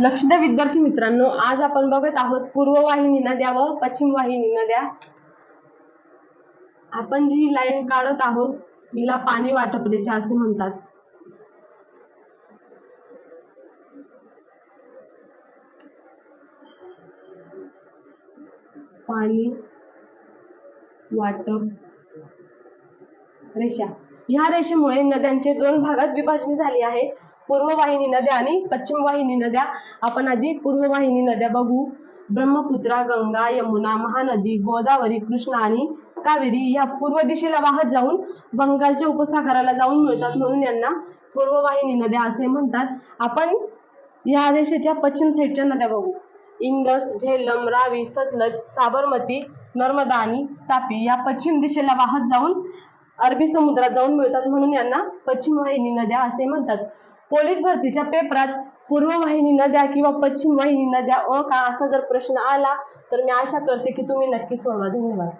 लक्ष द्या विद्यार्थी मित्रांनो आज आपण बघत आहोत पूर्व वाहिनी नद्या व पश्चिम वाहिनी नद्या आपण जी लाईन काढत आहोत हिला पाणी वाटप रेषा असे म्हणतात. पाणी वाटप रेषा. ह्या रेषेमुळे नद्यांचे दोन भागात विभाजन झाली आहे. पूर्व वाहिनी नद्या आणि पश्चिम वाहिनी नद्या आपण आधी पूर्व वाहिनी नद्या बघू. ब्रह्मपुत्रा गंगा यमुना महानदी गोदावरी कृष्णा आणि कावेरी या पूर्व दिशेला वाहत जाऊन बंगालच्या उपसागराला जाऊन मिळतात म्हणून यांना पूर्व वाहिनी नद्या असे म्हणतात. आपण या देशाच्या पश्चिम साईडच्या नद्या बघू. इंडस झेलम रावी सतलज साबरमती नर्मदा आणि तापी या पश्चिम दिशेला वाहत जाऊन अरबी समुद्रात जाऊन मिळतात म्हणून यांना पश्चिम वाहिनी नद्या असे म्हणतात. पोलीस भरतीच्या पेपरात पूर्व वाहिनी द्या किंवा पश्चिम वाहिनी द्या अ का असा जर प्रश्न आला तर मी आशा करते की तुम्ही नक्की सोडवा. धन्यवाद.